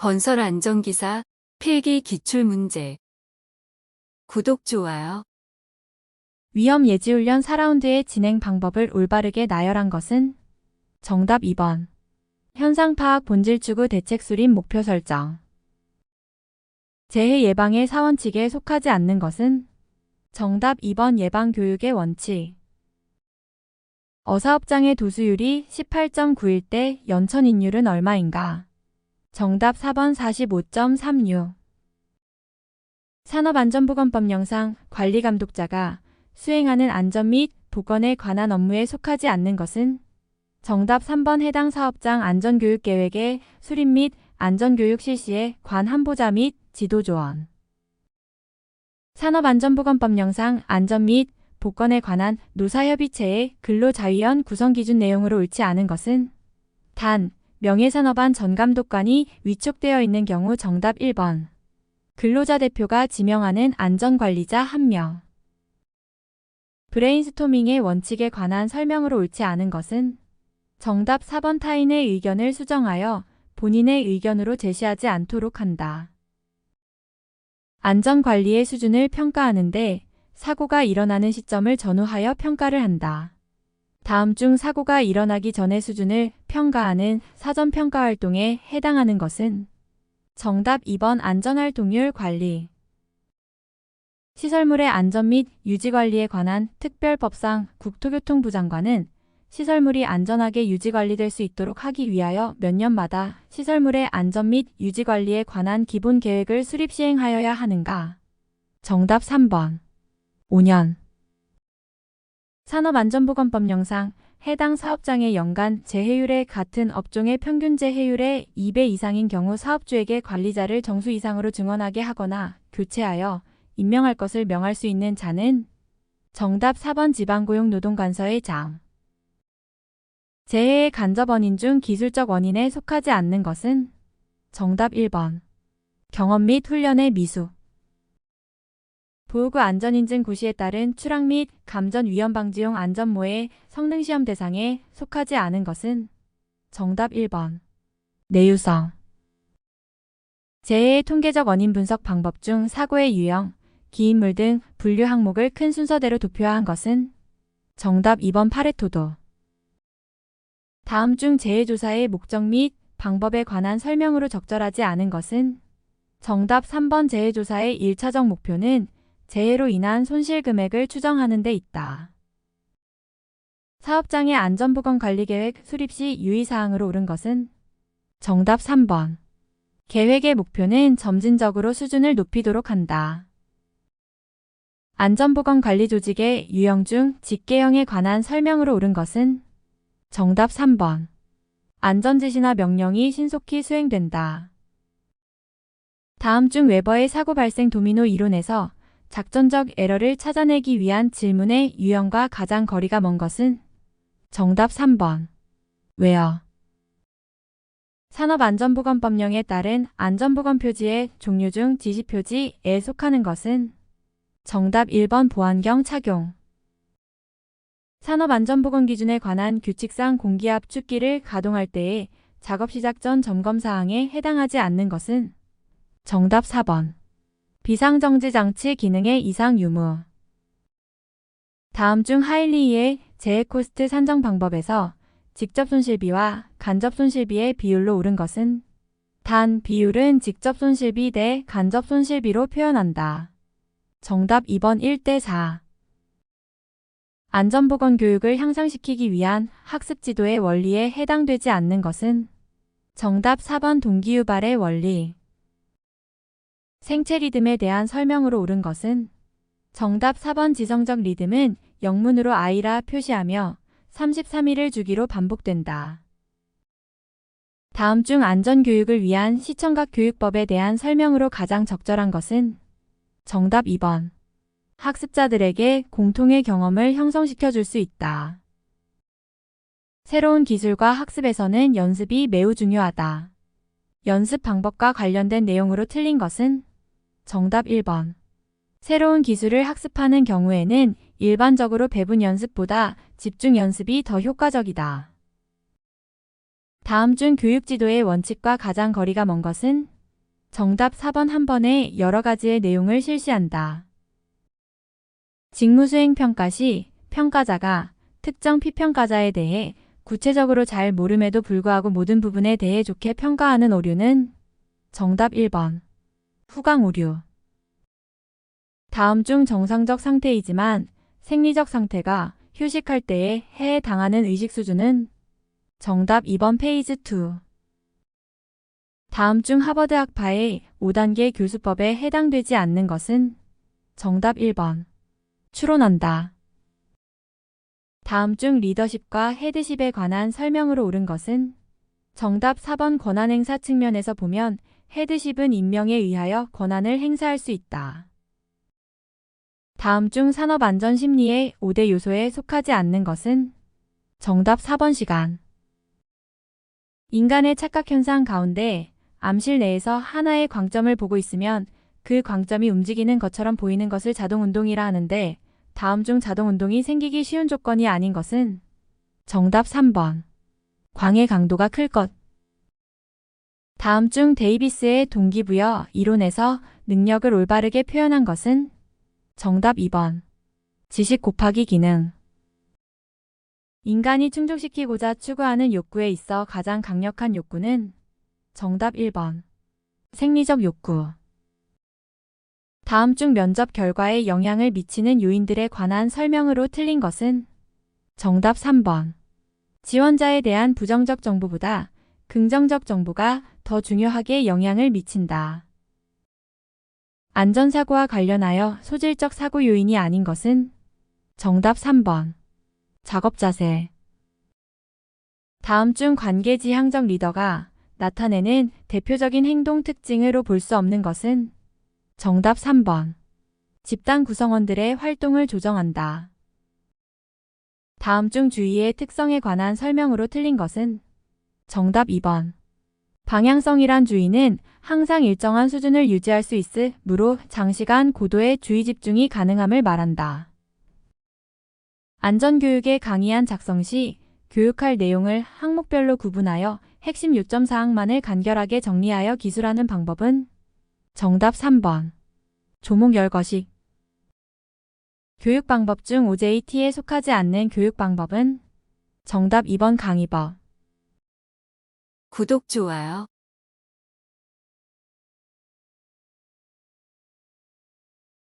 건설 안전기사 필기 기출 문제 구독, 좋아요. 위험 예지훈련 4라운드의 진행 방법을 올바르게 나열한 것은 정답 2번. 현상 파악 본질 추구 대책 수립 목표 설정. 재해 예방의 사원칙에 속하지 않는 것은 정답 2번 예방 교육의 원칙. 어사업장의 도수율이 18.9일 때 연천인율은 얼마인가? 정답 4번 45.36. 산업안전보건법 영상 관리감독자가 수행하는 안전 및 보건에 관한 업무에 속하지 않는 것은 정답 3번 해당 사업장 안전교육계획의 수립 및 안전교육 실시에 관 한보자 및 지도조언. 산업안전보건법 영상 안전 및 보건에 관한 노사협의체의 근로자위원 구성 기준 내용으로 옳지 않은 것은 단 명예산업안 전 감독관이 위촉되어 있는 경우 정답 1번. 근로자 대표가 지명하는 안전관리자 1명. 브레인스토밍의 원칙에 관한 설명으로 옳지 않은 것은 정답 4번 타인의 의견을 수정하여 본인의 의견으로 제시하지 않도록 한다. 안전관리의 수준을 평가하는데 사고가 일어나는 시점을 전후하여 평가를 한다. 다음 중 사고가 일어나기 전의 수준을 평가하는 사전평가 활동에 해당하는 것은 정답 2번 안전활동률 관리. 시설물의 안전 및 유지 관리에 관한 특별법상 국토교통부 장관은 시설물이 안전하게 유지 관리될 수 있도록 하기 위하여 몇 년마다 시설물의 안전 및 유지 관리에 관한 기본 계획을 수립 시행하여야 하는가? 정답 3번. 5년. 산업안전보건법 영상 해당 사업장의 연간 재해율의 같은 업종의 평균 재해율의 2배 이상인 경우 사업주에게 관리자를 정수 이상으로 증언하게 하거나 교체하여 임명할 것을 명할 수 있는 자는 정답 4번 지방고용노동관서의 장. 재해의 간접 원인 중 기술적 원인에 속하지 않는 것은 정답 1번. 경험 및 훈련의 미수. 보호구 안전인증 고시에 따른 추락 및 감전 위험 방지용 안전모의 성능시험 대상에 속하지 않은 것은 정답 1번. 내유성. 재해의 통계적 원인 분석 방법 중 사고의 유형, 기인물 등 분류 항목을 큰 순서대로 도표화한 것은 정답 2번 파레토도. 다음 중 재해조사의 목적 및 방법에 관한 설명으로 적절하지 않은 것은 정답 3번 재해조사의 1차적 목표는 재해로 인한 손실 금액을 추정하는 데 있다. 사업장의 안전보건 관리 계획 수립 시 유의사항으로 옳은 것은 정답 3번. 계획의 목표는 점진적으로 수준을 높이도록 한다. 안전보건 관리 조직의 유형 중 직계형에 관한 설명으로 옳은 것은 정답 3번. 안전지시나 명령이 신속히 수행된다. 다음 중 웨버의 사고 발생 도미노 이론에서 작전적 에러를 찾아내기 위한 질문의 유형과 가장 거리가 먼 것은 정답 3번. 왜요? 산업안전보건법령에 따른 안전보건 표지의 종류 중 지시 표지에 속하는 것은 정답 1번 보안경 착용. 산업안전보건 기준에 관한 규칙상 공기압 축기를 가동할 때에 작업 시작 전 점검 사항에 해당하지 않는 것은 정답 4번. 비상정지 장치 기능의 이상 유무. 다음 중 하일리의 재해 코스트 산정 방법에서 직접 손실비와 간접 손실비의 비율로 옳은 것은 단 비율은 직접 손실비 대 간접 손실비로 표현한다. 정답 2번 1대 4. 안전보건 교육을 향상시키기 위한 학습 지도의 원리에 해당되지 않는 것은 정답 4번 동기유발의 원리. 생체 리듬에 대한 설명으로 옳은 것은 정답 4번 지성적 리듬은 영문으로 아이라 표시하며 33일을 주기로 반복된다. 다음 중 안전교육을 위한 시청각 교육법에 대한 설명으로 가장 적절한 것은 정답 2번. 학습자들에게 공통의 경험을 형성시켜 줄 수 있다. 새로운 기술과 학습에서는 연습이 매우 중요하다. 연습 방법과 관련된 내용으로 틀린 것은 정답 1번. 새로운 기술을 학습하는 경우에는 일반적으로 배분 연습보다 집중 연습이 더 효과적이다. 다음 중 교육 지도의 원칙과 가장 거리가 먼 것은 정답 4번 한 번에 여러 가지의 내용을 실시한다. 직무수행 평가 시 평가자가 특정 피평가자에 대해 구체적으로 잘 모름에도 불구하고 모든 부분에 대해 좋게 평가하는 오류는 정답 1번. 후강 오류. 다음 중 정상적 상태이지만 생리적 상태가 휴식할 때에 해에 당하는 의식 수준은 정답 2번 페이지 2. 다음 중 하버드 학파의 5단계 교수법에 해당되지 않는 것은 정답 1번. 추론한다. 다음 중 리더십과 헤드십에 관한 설명으로 옳은 것은 정답 4번 권한행사 측면에서 보면 헤드십은 임명에 의하여 권한을 행사할 수 있다. 다음 중 산업 안전 심리의 5대 요소에 속하지 않는 것은 정답 4번 시간. 인간의 착각 현상 가운데 암실 내에서 하나의 광점을 보고 있으면 그 광점이 움직이는 것처럼 보이는 것을 자동 운동이라 하는데 다음 중 자동 운동이 생기기 쉬운 조건이 아닌 것은 정답 3번. 광의 강도가 클 것. 다음 중 데이비스의 동기부여 이론에서 능력을 올바르게 표현한 것은 정답 2번. 지식 곱하기 기능. 인간이 충족시키고자 추구하는 욕구에 있어 가장 강력한 욕구는 정답 1번. 생리적 욕구. 다음 중 면접 결과에 영향을 미치는 요인들에 관한 설명으로 틀린 것은 정답 3번. 지원자에 대한 부정적 정보보다 긍정적 정보가 더 중요하게 영향을 미친다. 안전사고와 관련하여 소질적 사고 요인이 아닌 것은 정답 3번. 작업 자세. 다음 중 관계지향적 리더가 나타내는 대표적인 행동 특징으로 볼 수 없는 것은 정답 3번. 집단 구성원들의 활동을 조정한다. 다음 중 주의의 특성에 관한 설명으로 틀린 것은 정답 2번. 방향성이란 주의는 항상 일정한 수준을 유지할 수 있으므로 장시간 고도의 주의 집중이 가능함을 말한다. 안전교육의 강의안 작성 시 교육할 내용을 항목별로 구분하여 핵심 요점 사항만을 간결하게 정리하여 기술하는 방법은 정답 3번. 조목 열거식. 교육 방법 중 OJT에 속하지 않는 교육 방법은 정답 2번 강의법. 구독, 좋아요.